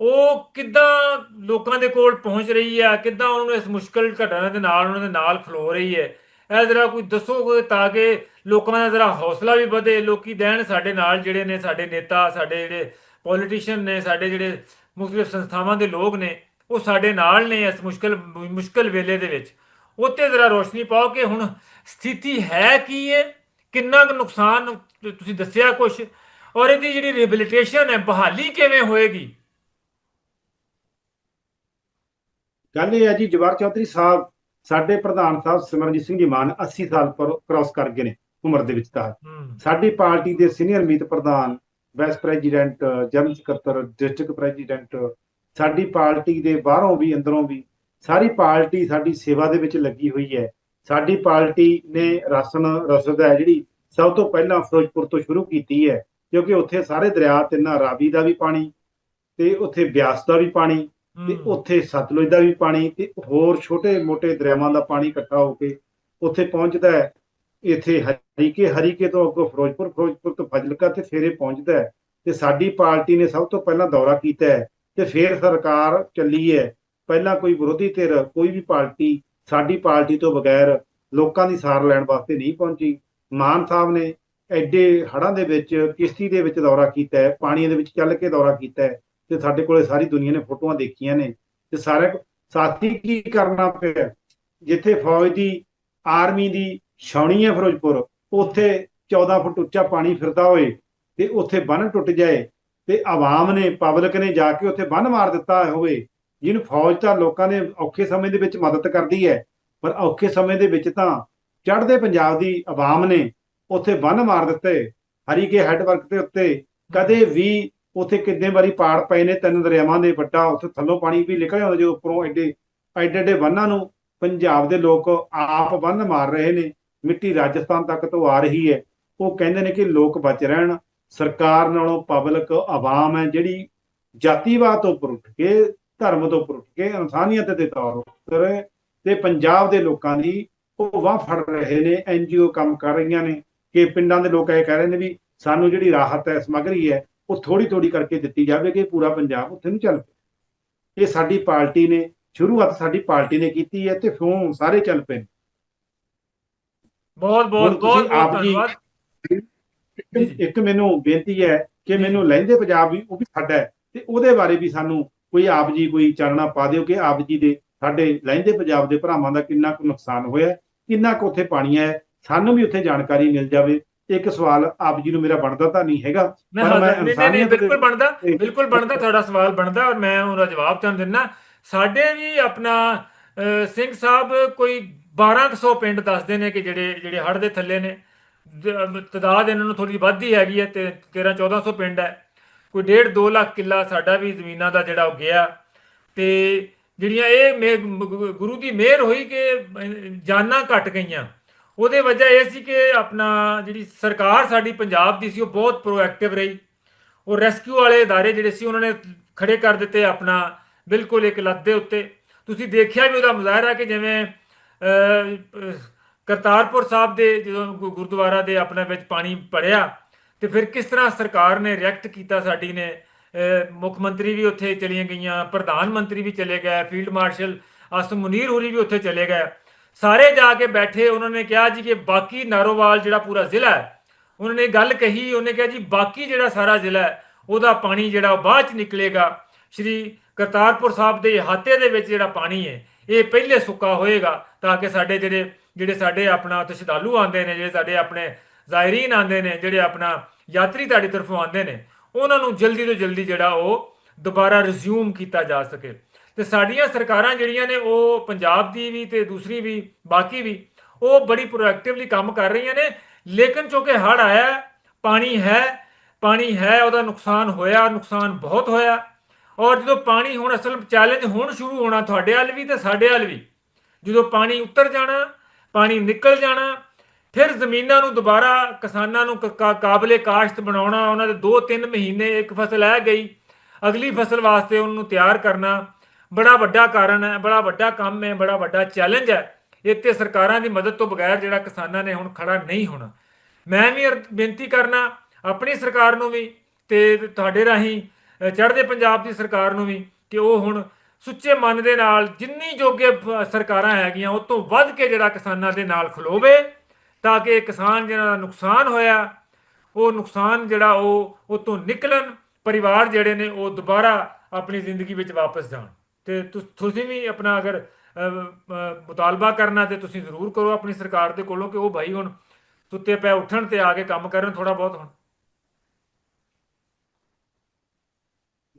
ਉਹ ਕਿੱਦਾਂ ਲੋਕਾਂ ਦੇ ਕੋਲ ਪਹੁੰਚ ਰਹੀ ਹੈ ਕਿੱਦਾਂ ਉਹਨਾਂ ਨੂੰ ਇਸ ਮੁਸ਼ਕਲ ਘਟਨਾ ਦੇ ਨਾਲ, ਉਹਨਾਂ ਦੇ ਨਾਲ ਖਲੋ ਰਹੀ ਹੈ ਇਹ ਜ਼ਰਾ ਕੋਈ ਦੱਸੋ ਤਾਂ ਕਿ ਲੋਕਾਂ ਦਾ ਜ਼ਰਾ ਹੌਸਲਾ ਵੀ ਵਧੇ, ਲੋਕੀ ਦੇਣ ਸਾਡੇ ਨਾਲ ਜਿਹੜੇ ਨੇ, ਸਾਡੇ ਨੇਤਾ, ਸਾਡੇ ਜਿਹੜੇ ਪੋਲੀਟੀਸ਼ੀਅਨ ਨੇ, ਸਾਡੇ ਜਿਹੜੇ ਮੁਖਤਲਿਫ ਸੰਸਥਾਵਾਂ ਦੇ ਲੋਕ ਨੇ, ਉਹ ਸਾਡੇ ਨਾਲ ਨੇ ਇਸ ਮੁਸ਼ਕਲ ਮੁਸ਼ਕਲ ਵੇਲੇ ਦੇ ਵਿੱਚ। ਉੱਤੇ ਜ਼ਰਾ ਰੋਸ਼ਨੀ ਪਾਓ ਕਿ ਹੁਣ ਸਥਿਤੀ ਹੈ ਕੀ ਹੈ ਕਿੰਨਾ ਕੁ ਨੁਕਸਾਨ ਤੁਸੀਂ ਦੱਸਿਆ ਕੁਝ ਔਰ ਇਹਦੀ ਜਿਹੜੀ ਰਿਹੈਬਿਲਿਟੇਸ਼ਨ ਹੈ ਬਹਾਲੀ ਕਿਵੇਂ ਹੋਏਗੀ? ਗੱਲ ਇਹ ਹੈ ਜੀ ਜਵਾਰ ਚੌਧਰੀ ਸਾਹਿਬ ਸਾਡੇ ਪ੍ਰਧਾਨ ਸਾਹਿਬ ਸਿਮਰਨਜੀਤ ਸਿੰਘ ਜੀ ਮਾਨ 80 ਸਾਲ ਪਰ ਕ੍ਰਾਸ ਕਰ ਗਏ ਨੇ ਉਮਰ ਦੇ ਵਿੱਚ ਤਾਂ। ਸਾਡੀ ਪਾਰਟੀ ਦੇ ਸੀਨੀਅਰ ਮੀਤ ਪ੍ਰਧਾਨ ਵਾਈਸ ਪ੍ਰੈਜ਼ੀਡੈਂਟ ਜਨਰਲ ਸਕੱਤਰ ਡਿਸਟ੍ਰਿਕਟ ਪ੍ਰੈਜ਼ੀਡੈਂਟ ਸਾਡੀ ਪਾਰਟੀ ਦੇ ਬਾਹਰੋਂ ਵੀ ਅੰਦਰੋਂ ਵੀ ਸਾਰੀ ਪਾਰਟੀ ਸਾਡੀ ਸੇਵਾ ਦੇ ਵਿੱਚ ਲੱਗੀ ਹੋਈ ਹੈ। ਸਾਡੀ ਪਾਰਟੀ ਨੇ ਰਾਸ਼ਨ ਰਸਦ ਹੈ ਜਿਹੜੀ ਸਭ ਤੋਂ ਪਹਿਲਾਂ ਫਿਰੋਜ਼ਪੁਰ ਤੋਂ ਸ਼ੁਰੂ ਕੀਤੀ ਹੈ ਕਿਉਂਕਿ ਉੱਥੇ ਸਾਰੇ ਦਰਿਆ ਤਿੰਨਾਂ ਰਾਵੀ ਦਾ ਵੀ ਪਾਣੀ ਤੇ ਉੱਥੇ ਬਿਆਸ ਦਾ ਵੀ ਪਾਣੀ ਤੇ ਉੱਥੇ ਸਤਲੁਜ ਦਾ ਵੀ ਪਾਣੀ ਤੇ ਹੋਰ ਛੋਟੇ-ਮੋਟੇ ਦਰਿਆਵਾਂ ਦਾ ਪਾਣੀ ਇਕੱਠਾ ਹੋ ਕੇ ਉੱਥੇ ਪਹੁੰਚਦਾ ਹੈ। ਇੱਥੇ ਹਰੀਕੇ ਹਰੀਕੇ ਤੋਂ ਅੱਗੋਂ ਫਿਰੋਜ਼ਪੁਰ ਫਿਰੋਜ਼ਪੁਰ ਤੋਂ ਫਾਜ਼ਿਲਕਾ ਤੇ ਫੇਰੇ ਪਹੁੰਚਦਾ ਹੈ ਤੇ ਸਾਡੀ ਪਾਰਟੀ ਨੇ ਸਭ ਤੋਂ ਪਹਿਲਾਂ ਦੌਰਾ ਕੀਤਾ ਹੈ ਤੇ ਫਿਰ ਸਰਕਾਰ ਚੱਲੀ ਹੈ। ਪਹਿਲਾਂ ਕੋਈ ਵਿਰੋਧੀ ਧਿਰ, ਕੋਈ ਵੀ ਪਾਰਟੀ ਸਾਡੀ ਪਾਰਟੀ ਤੋਂ ਬਗੈਰ ਲੋਕਾਂ ਦੀ ਸਾਰ ਲੈਣ ਵਾਸਤੇ ਨਹੀਂ ਪਹੁੰਚੀ। ਮਾਨ ਸਾਹਿਬ ਨੇ ਐਡੇ ਹੜ੍ਹਾਂ ਦੇ ਵਿੱਚ, ਕਿਸ਼ਤੀ ਦੇ ਵਿੱਚ ਦੌਰਾ ਕੀਤਾ ਹੈ ਪਾਣੀ ਦੇ ਵਿੱਚ ਚੱਲ ਕੇ ਦੌਰਾ ਕੀਤਾ ਹੈ ਤੇ ਸਾਡੇ ਕੋਲੇ ਸਾਰੀ ਦੁਨੀਆ ਨੇ ਫੋਟੋਆਂ ਦੇਖੀਆਂ ਨੇ ਤੇ ਸਾਰੇ ਸਾਥੀ ਕੀ ਕਰਨਾ ਪਿਆ ਜਿੱਥੇ ਫੌਜ ਦੀ, ਆਰਮੀ ਦੀ ਛਾਉਣੀ ਹੈ ਫਿਰੋਜ਼ਪੁਰ, ਉੱਥੇ 14 ਫੁੱਟ ਉੱਚਾ ਪਾਣੀ ਫਿਰਦਾ ਹੋਏ ਤੇ ਉੱਥੇ ਬੰਨ ਟੁੱਟ ਜਾਏ ਤੇ ਆਵਾਮ ਨੇ, ਪਬਲਿਕ ਨੇ ਜਾ ਕੇ ਉੱਥੇ ਬੰਨ ਮਾਰ ਦਿੱਤਾ ਹੋਵੇ। ਜਿਹਨੂੰ ਫੌਜ ਤਾਂ ਲੋਕਾਂ ਦੇ ਔਖੇ ਸਮੇਂ ਦੇ ਵਿੱਚ ਮਦਦ ਕਰਦੀ ਹੈ, ਪਰ ਔਖੇ ਸਮੇਂ ਦੇ ਵਿੱਚ ਤਾਂ ਚੜ੍ਹਦੇ ਪੰਜਾਬ ਦੀ ਆਵਾਮ ਨੇ ਉੱਥੇ ਬੰਨ ਮਾਰ ਦਿੱਤੇ ਹਰੀਕੇ ਹੈਡਵਰਕ ਦੇ ਉੱਤੇ ਕਦੇ ਵੀ ਉੱਥੇ ਕਿੰਨੇ ਵਾਰੀ ਪਾੜ ਪਏ ਨੇ, ਤਿੰਨ ਦਰਿਆਵਾਂ ਦੇ ਵੱਡਾ, ਉੱਥੇ ਥੱਲੋਂ ਪਾਣੀ ਵੀ ਨਿਕਲ ਆਉਂਦਾ ਜੋ ਉੱਪਰੋਂ ਐਡੇ ਐਡੇ ਐਡੇ ਬੰਨਾਂ ਨੂੰ ਪੰਜਾਬ ਦੇ ਲੋਕ ਆਪ ਬੰਨ ਮਾਰ ਰਹੇ ਨੇ, ਮਿੱਟੀ ਰਾਜਸਥਾਨ ਤੱਕ ਤੋਂ ਆ ਰਹੀ ਹੈ। ਉਹ ਕਹਿੰਦੇ ਨੇ ਕਿ ਲੋਕ ਬਚ ਰਹਿਣ, ਸਰਕਾਰ ਨਾਲੋਂ ਪਬਲਿਕ ਆਵਾਮ ਹੈ ਜਿਹੜੀ ਜਾਤੀਵਾਦ ਤੋਂ ਉੱਪਰ ਉੱਠ ਕੇ ਧਰਮ ਤੋਂ ਉੱਪਰ ਉੱਠ ਕੇ ਇਨਸਾਨੀਅਤ ਦੇ ਤੌਰ ਉੱਪਰ ਤੇ ਪੰਜਾਬ ਦੇ ਲੋਕਾਂ ਦੀ ਉਹ ਵਾਹ ਫੜ ਰਹੇ ਨੇ ਐਨਜੀਓ ਕੰਮ ਕਰ ਰਹੀਆਂ ਨੇ ਕਿ ਪਿੰਡਾਂ ਦੇ ਲੋਕ ਇਹ ਕਹਿ ਰਹੇ ਨੇ ਵੀ ਸਾਨੂੰ ਜਿਹੜੀ ਰਾਹਤ ਹੈ ਸਮੱਗਰੀ ਹੈ ਉਹ ਥੋੜੀ ਥੋੜੀ ਕਰਕੇ ਦਿੱਤੀ ਜਾਵੇ ਕਿ ਪੂਰਾ ਪੰਜਾਬ ਉੱਥੇ ਨੂੰ ਚੱਲ ਪਏ ਇਹ ਸਾਡੀ ਪਾਰਟੀ ਨੇ ਸ਼ੁਰੂਆਤ ਸਾਡੀ ਪਾਰਟੀ ਨੇ ਕੀਤੀ ਹੈ ਤੇ ਫਿਰ ਸਾਰੇ ਚੱਲ ਪਏ ਬਹੁਤ ਬਹੁਤ ਬਹੁਤ ਆਪ ਜੀ-। ਇੱਕ ਮੈਨੂੰ ਬੇਨਤੀ ਹੈ ਕਿ ਮੈਨੂੰ ਲਹਿੰਦੇ ਪੰਜਾਬ ਵੀ ਉਹ ਵੀ ਸਾਡਾ ਹੈ ਤੇ ਉਹਦੇ ਬਾਰੇ ਵੀ ਸਾਨੂੰ ਕੋਈ ਆਪ ਜੀ ਕੋਈ ਚਾਨਣਾ ਪਾ ਦਿਓ ਕਿ ਆਪ ਜੀ ਦੇ ਸਾਡੇ ਲਹਿੰਦੇ ਪੰਜਾਬ ਦੇ ਭਰਾਵਾਂ ਦਾ ਕਿੰਨਾ ਕੁ ਨੁਕਸਾਨ ਹੋਇਆ ਕਿੰਨਾ ਕੁ ਉੱਥੇ ਪਾਣੀ ਹੈ ਸਾਨੂੰ ਵੀ ਉੱਥੇ ਜਾਣਕਾਰੀ ਮਿਲ ਜਾਵੇ। ਇੱਕ ਸਵਾਲ ਆਪ ਜੀ ਨੂੰ ਮੇਰਾ ਬਣਦਾ ਤਾਂ ਨਹੀਂ ਹੈਗਾ ਪਰ ਮੈਂ ਇਨਸਾਨੀਅਤ ਬਿਲਕੁਲ ਬਣਦਾ ਬਿਲਕੁਲ ਬਣਦਾ ਤੁਹਾਡਾ ਸਵਾਲ ਬਣਦਾ ਔਰ ਮੈਂ ਉਹਦਾ ਜਵਾਬ ਤੁਹਾਨੂੰ ਦਿੰਦਾ। ਸਾਡੇ ਵੀ ਆਪਣਾ ਸਿੰਘ ਸਾਹਿਬ ਕੋਈ 1200 ਪਿੰਡ ਦੱਸਦੇ ਨੇ ਕਿ ਜਿਹੜੇ ਜਿਹੜੇ ਹੜ੍ਹ ਦੇ ਥੱਲੇ ਨੇ। ਤਦਾਦ ਇਹਨਾਂ ਨੂੰ ਥੋੜੀ ਵੱਧਦੀ ਹੈਗੀ ਹੈ ਤੇ 13 1400 ਪਿੰਡ ਹੈ। ਕੋਈ 1.5 2 ਲੱਖ ਕਿੱਲਾ ਸਾਡਾ ਵੀ ਜ਼ਮੀਨਾਂ ਦਾ ਜਿਹੜਾ ਉਹ ਗਿਆ ਤੇ ਜਿਹੜੀਆਂ ਇਹ ਮੇ- ਮ- ਗੁਰੂ ਦੀ ਮਿਹਰ ਹੋਈ ਕਿ ਅਹ, ਜਾਨਾਂ ਘਟ ਗਈਆਂ ਉਹਦੇ ਵਜ੍ਹਾ ਇਹ ਸੀ ਕਿ ਆਪਣਾ ਜਿਹੜੀ ਸਰਕਾਰ ਸਾਡੀ ਪੰਜਾਬ ਦੀ ਸੀ ਉਹ ਬਹੁਤ ਪ੍ਰੋਐਕਟਿਵ ਰਹੀ ਉਹ ਰੈਸਕਿਊ ਵਾਲੇ ادارے ਜਿਹੜੇ ਸੀ ਉਹਨਾਂ ਨੇ ਖੜੇ ਕਰ ਦਿੱਤੇ ਆਪਣਾ ਬਿਲਕੁਲ ਇੱਕ ਲੱਤ ਦੇ ਉੱਤੇ ਤੁਸੀਂ ਦੇਖਿਆ ਵੀ ਉਹਦਾ ਮੁਜ਼ਾਹਰਾ ਕਿ ਜਿਵੇਂ ਅਹ, ਅਹ, ਕਰਤਾਰਪੁਰ ਸਾਹਿਬ ਦੇ ਜਦੋਂ ਗੁ- ਗੁਰਦੁਆਰਾ ਦੇ ਆਪਣੇ ਵਿੱਚ ਪਾਣੀ ਭਰਿਆ ਤੇ ਫਿਰ ਕਿਸ ਤਰ੍ਹਾਂ ਸਰਕਾਰ ਨੇ ਰਿਐਕਟ ਕੀਤਾ ਸਾਡੀ ਨੇ? ਮੁੱਖ ਮੰਤਰੀ ਵੀ ਉੱਥੇ ਚਲੀਆਂ ਗਈਆਂ, ਪ੍ਰਧਾਨ ਮੰਤਰੀ ਵੀ ਚਲੇ ਗਏ, ਫੀਲਡ ਮਾਰਸ਼ਲ ਆਸਮ ਮੁਨੀਰ ਹੋਰੀ ਵੀ ਉੱਥੇ ਚਲੇ ਗਏ। ਸਾਰੇ ਜਾ ਕੇ ਬੈਠੇ, ਉਹਨਾਂ ਨੇ ਕਿਹਾ ਜੀ ਕਿ ਬਾਕੀ ਨਾਰੋਵਾਲ ਜਿਹੜਾ ਪੂਰਾ ਜ਼ਿਲ੍ਹਾ ਹੈ, ਉਹਨਾਂ ਨੇ ਗੱਲ ਕਹੀ, ਉਹਨੇ ਕਿਹਾ ਜੀ ਬਾਕੀ ਜਿਹੜਾ ਸਾਰਾ ਜ਼ਿਲ੍ਹਾ ਹੈ, ਉਹਦਾ ਪਾਣੀ ਜਿਹੜਾ ਉਹ ਬਾਅਦ ਚ ਨਿਕਲੇਗਾ। ਸ਼੍ਰੀ ਕਰਤਾਰਪੁਰ ਸਾਹਿਬ ਦੇ ਇਹਾਤੇ ਦੇ ਵਿੱਚ ਜਿਹੜਾ ਪਾਣੀ ਹੈ, ਇਹ ਪਹਿਲੇ ਸੁੱਕਾ ਹੋਏਗਾ ਤਾਂ ਕਿ ਸਾਡੇ ਜਿਹੜੇ ਜਿਹੜੇ ਸਾਡੇ ਆਪਣਾ ਉੱਥੇ ਸ਼ਰਧਾਲੂ ਆਉਂਦੇ ਨੇ, ਜਿਹੜੇ ਸਾਡੇ ਆਪਣੇ ਜ਼ਾਇਰੀਨ ਆਉਂਦੇ ਨੇ, ਜਿਹੜੇ ਆਪਣਾ ਯਾਤਰੀ ਤੁਹਾਡੀ ਤਰਫੋਂ ਆਉਂਦੇ ਨੇ, ਉਹਨਾਂ ਨੂੰ ਜਲਦੀ ਤੋਂ ਜਲਦੀ ਜਿਹੜਾ ਉਹ ਦੁਬਾਰਾ ਰਿਜ਼ਿਊਮ ਕੀਤਾ ਜਾ ਸਕੇ। ਤੇ ਸਾਡੀਆਂ ਸਰਕਾਰਾਂ ਜਿਹੜੀਆਂ ਨੇ, ਉਹ ਪੰਜਾਬ ਦੀ ਵੀ ਤੇ ਦੂਸਰੀ ਵੀ, ਬਾਕੀ ਵੀ, ਉਹ ਬੜੀ ਪ੍ਰੋਐਕਟਿਵਲੀ ਕੰਮ ਕਰ ਰਹੀਆਂ ਨੇ। ਲੇਕਿਨ ਚੂੰਕਿ ਹੜ੍ਹ ਆਇਆ, ਪਾਣੀ ਹੈ ਪਾਣੀ ਹੈ, ਉਹਦਾ ਨੁਕਸਾਨ ਹੋਇਆ, ਨੁਕਸਾਨ ਬਹੁਤ ਹੋਇਆ। ਔਰ ਜਦੋਂ ਪਾਣੀ ਹੁਣ ਅਸਲ ਚੈਲੰਜ ਹੁਣ ਸ਼ੁਰੂ ਹੋਣਾ ਤੁਹਾਡੇ ਵੱਲ ਵੀ ਤੇ ਸਾਡੇ ਵੱਲ ਵੀ, ਜਦੋਂ ਪਾਣੀ ਉੱਤਰ ਜਾਣਾ, ਪਾਣੀ ਨਿਕਲ ਜਾਣਾ ਫਿਰ ਜ਼ਮੀਨਾਂ ਨੂੰ ਦੁਬਾਰਾ, ਕਿਸਾਨਾਂ ਨੂੰ ਕ- ਕਾ- ਕਾਬਲੇ ਕਾਸ਼ਤ ਬਣਾਉਣਾ, ਉਹਨਾਂ ਦੇ 2-3 ਮਹੀਨੇ ਇੱਕ ਫਸਲ ਆ ਗਈ। ਅਗਲੀ ਫਸਲ ਵਾਸਤੇ ਉਹਨੂੰ ਤਿਆਰ ਕਰਨਾ। ਬੜਾ ਵੱਡਾ ਕਾਰਨ ਹੈ ਬੜਾ ਵੱਡਾ ਕੰਮ ਹੈ ਬੜਾ ਵੱਡਾ ਚੈਲੰਜ ਹੈ ਇੱਥੇ ਸਰਕਾਰਾਂ ਦੀ ਮਦਦ ਤੋਂ ਬਗੈਰ ਜਿਹੜਾ ਕਿਸਾਨਾਂ ਨੇ ਹੁਣ ਖੜਾ ਨਹੀਂ ਹੋਣਾ। ਮੈਂ ਵੀ ਅਰ- ਬੇਨਤੀ ਕਰਨਾ, ਆਪਣੀ ਸਰਕਾਰ ਨੂੰ ਵੀ ਤੇ ਤੁਹਾਡੇ ਰਾਹੀਂ ਚੜ੍ਹਦੇ ਪੰਜਾਬ ਦੀ ਸਰਕਾਰ ਨੂੰ ਵੀ ਕਿ ਉਹ ਹੁਣ ਸੁੱਚੇ ਮਨ ਦੇ ਨਾਲ ਜਿੰਨੀ ਜੋਗੇ ਸਰਕਾਰਾਂ ਹੈਗੀਆਂ, ਉਹ ਤੋਂ ਵੱਧ ਕੇ ਜਿਹੜਾ ਕਿਸਾਨਾਂ ਦੇ ਨਾਲ ਖਲੋਵੇ। ਤਾਂ ਕਿ ਕਿਸਾਨ ਜਿਹੜਾ ਦਾ ਨੁਕਸਾਨ ਹੋਇਆ ਉਹ ਨੁਕਸਾਨ ਜਿਹੜਾ ਉਹ ਉਹ ਤੋਂ ਨਿਕਲਣ ਪਰਿਵਾਰ ਜਿਹੜੇ ਨੇ ਉਹ ਦੁਬਾਰਾ ਆਪਣੀ ਜ਼ਿੰਦਗੀ ਵਿੱਚ ਵਾਪਸ ਜਾਣ। ਤੇ ਤੁਸ- ਵੀ ਆਪਣਾ ਅਗਰ ਮੁਤਾਲਬਾ ਕਰਨਾ ਤੇ ਤੁਸੀਂ ਜ਼ਰੂਰ ਕਰੋ ਆਪਣੀ ਸਰਕਾਰ ਦੇ ਕੋਲੋਂ ਕਿ ਉਹ ਭਾਈ ਹੁਣ ਸੁੱਤੇ ਪੈ ਉੱਠਣ ਤੇ ਆ ਕੇ ਕੰਮ ਕਰਨ ਥੋੜਾ ਬਹੁਤ ਹੁਣ।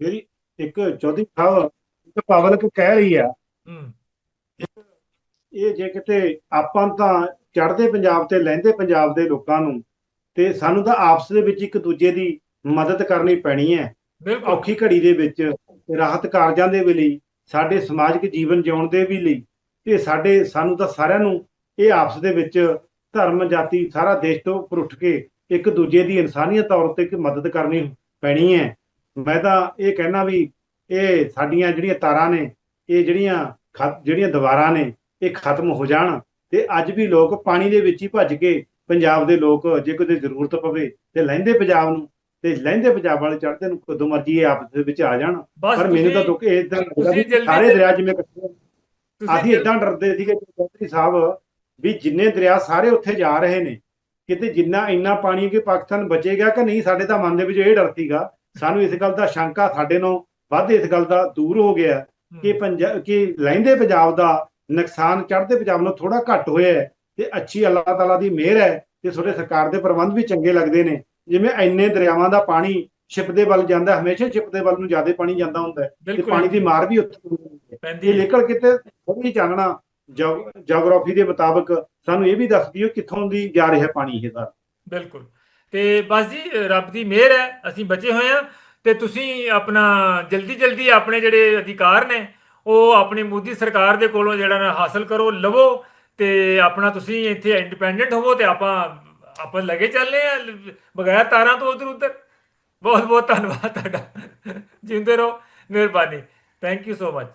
ਮੇਰੀ ਇੱਕ ਚੌਧਰੀ ਸਾਹਿਬ ਇੱਕ ਪਬਲਿਕ ਕਹਿ ਰਹੀ ਆ ਹੂੰ। ਇਹ ਜੇ ਕਿਤੇ ਆਪਾਂ ਤਾਂ ਚੜ੍ਹਦੇ ਪੰਜਾਬ ਤੇ ਲਹਿੰਦੇ ਪੰਜਾਬ ਦੇ ਲੋਕਾਂ ਨੂੰ ਤੇ ਸਾਨੂੰ ਤਾਂ ਆਪਸ ਦੇ ਵਿੱਚ ਇੱਕ ਦੂਜੇ ਦੀ ਮਦਦ ਕਰਨੀ ਪੈਣੀ ਹੈ। ਔਖੀ ਘੜੀ ਦੇ ਵਿੱਚ ਰਾਹਤ ਕਾਰਜਾਂ ਦੇ ਵੀ ਲਈ ਸਾਡੇ ਸਮਾਜਿਕ ਜੀਵਨ ਜਿਉਣ ਦੇ ਵੀ ਲਈ ਤੇ ਸਾਡੇ ਸਾਨੂੰ ਤਾਂ ਸਾਰਿਆਂ ਨੂੰ ਇਹ ਆਪਸ ਦੇ ਵਿੱਚ ਧਰਮ ਜਾਤੀ ਸਾਰਾ ਦੇਸ਼ ਤੋਂ ਉੱਪਰ ਉੱਠ ਕੇ ਇੱਕ ਦੂਜੇ ਦੀ ਇਨਸਾਨੀਅਤ ਤੌਰ ਤੇ ਇੱਕ ਮਦਦ ਕਰਨੀ ਪੈਣੀ ਹੈ। ਮੈਂ ਤਾਂ ਇਹ ਕਹਿਣਾ ਵੀ ਇਹ ਸਾਡੀਆਂ ਜਿਹੜੀਆਂ ਤਾਰਾਂ ਨੇ ਇਹ ਜਿਹੜੀਆਂ ਜਿਹੜੀਆਂ ਦੀਵਾਰਾਂ ਨੇ ਇਹ ਖਤਮ ਹੋ ਜਾਣ ਤੇ ਅੱਜ ਵੀ ਲੋਕ ਪਾਣੀ ਦੇ ਵਿੱਚ ਹੀ ਭੱਜ ਕੇ ਪੰਜਾਬ ਦੇ ਲੋਕ ਜੇ ਕਿਤੇ ਜ਼ਰੂਰਤ ਪਵੇ ਤੇ ਲਹਿੰਦੇ ਪੰਜਾਬ ਨੂੰ ਤੇ ਲਹਿੰਦੇ ਪੰਜਾਬ ਵਾਲੇ ਚੜ੍ਹਦੇ ਨੂੰ ਕਦੋਂ ਮਰਜ਼ੀ ਇਹ ਆਪਸ ਦੇ ਵਿੱਚ ਆ ਜਾਣ। ਪਰ ਮੈਨੂੰ ਤਾਂ ਦੁੱਖ ਇਦਾਂ ਲੱਗਦਾ ਵੀ ਸਾਰੇ ਦਰਿਆ ਜਿਵੇਂ ਅਸੀਂ ਇਦਾਂ ਡਰਦੇ ਸੀਗੇ ਚੌਧਰੀ ਸਾਹਿਬ ਵੀ ਜਿੰਨੇ ਦਰਿਆ ਸਾਰੇ ਉੱਥੇ ਜਾ ਰਹੇ ਨੇ ਕਿਤੇ ਜਿੰਨਾ ਇੰਨਾ ਪਾਣੀ ਕਿ ਪਾਕਿਸਤਾਨ ਬਚੇਗਾ ਕਿ ਨਹੀਂ ਸਾਡੇ ਤਾਂ ਮਨ ਦੇ ਵਿੱਚ ਇਹ ਡਰ ਸੀਗਾ। ਸਾਨੂੰ ਇਸ ਗੱਲ ਦਾ ਸ਼ੰਕਾ ਸਾਡੇ ਨੂੰ ਵੱਧ ਇਸ ਗੱਲ ਦਾ ਦੂਰ ਹੋ ਗਿਆ ਕਿ ਪੰਜਾਬ ਕਿ ਲਹਿੰਦੇ ਪੰਜਾਬ ਦਾ ਨੁਕਸਾਨ ਚੜ੍ਹਦੇ ਪੰਜਾਬ ਨੂੰ ਥੋੜਾ ਘੱਟ ਹੋਇਆ ਹੈ ਤੇ ਅੱਛੀ ਅੱਲਾਹ ਤਾਲਾ ਦੀ ਮਿਹਰ ਹੈ ਤੇ ਤੁਹਾਡੇ ਸਰਕਾਰ ਦੇ ਪ੍ਰਬੰਧ ਵੀ ਚੰਗੇ ਲੱਗਦੇ ਨੇ। ਜਿਵੇਂ ਇੰਨੇ ਦਰਿਆਵਾਂ ਦਾ ਪਾਣੀ ਛਿਪ ਦੇ ਵੱਲ ਜਾਂਦਾ ਹਮੇਸ਼ਾ ਛਿਪ ਦੇ ਵੱਲ ਨੂੰ ਜ਼ਿਆਦਾ ਪਾਣੀ ਜਾਂਦਾ ਹੁੰਦਾ ਹੈ ਤੇ ਪਾਣੀ ਦੀ ਮਾਰ ਵੀ ਉੱਥੇ ਪੈਂਦੀ ਹੈ। ਨਿਕਲ ਕਿਤੇ ਥੋੜੀ ਚਾਨਣਾ ਜੀਓਗ੍ਰਾਫੀ ਦੇ ਮੁਤਾਬਕ ਸਾਨੂੰ ਇਹ ਵੀ ਦੱਸਦੀ ਹੋ ਕਿੱਥੋਂ ਦੀ ਜਾ ਰਿਹਾ ਪਾਣੀ ਇਹ ਦਾ ਬਿਲਕੁਲ। ਤੇ ਬਸ ਜੀ ਰੱਬ ਦੀ ਮਿਹਰ ਹੈ ਅਸੀਂ ਬਚੇ ਹੋਏ ਹਾਂ ਤੇ ਤੁਸੀਂ ਆਪਣਾ ਜਲਦੀ ਜਲਦੀ ਆਪਣੇ ਜਿਹੜੇ ਅਧਿਕਾਰ ਨੇ ਉਹ ਆਪਣੀ ਮੋਦੀ ਸਰਕਾਰ ਦੇ ਕੋਲੋਂ ਜਿਹੜਾ ਨਾ ਹਾਸਲ ਕਰੋ, ਲਵੋ ਤੇ ਆਪਣਾ ਤੁਸੀਂ ਇੱਥੇ ਇੰਡੀਪੈਂਡੈਂਟ ਹੋਵੋ ਤੇ ਆਪਾਂ ਆਪਾਂ ਲਗੇ ਚੱਲਨੇ ਆ ਬਗੈਰ ਤਾਰਾਂ ਤੋਂ ਉਧਰ ਉਧਰ। ਬਹੁਤ ਬਹੁਤ ਧੰਨਵਾਦ ਤੁਹਾਡਾ। ਜਿੰਦੇ ਰਹੋ, ਮਿਹਰਬਾਨੀ। Thank you so much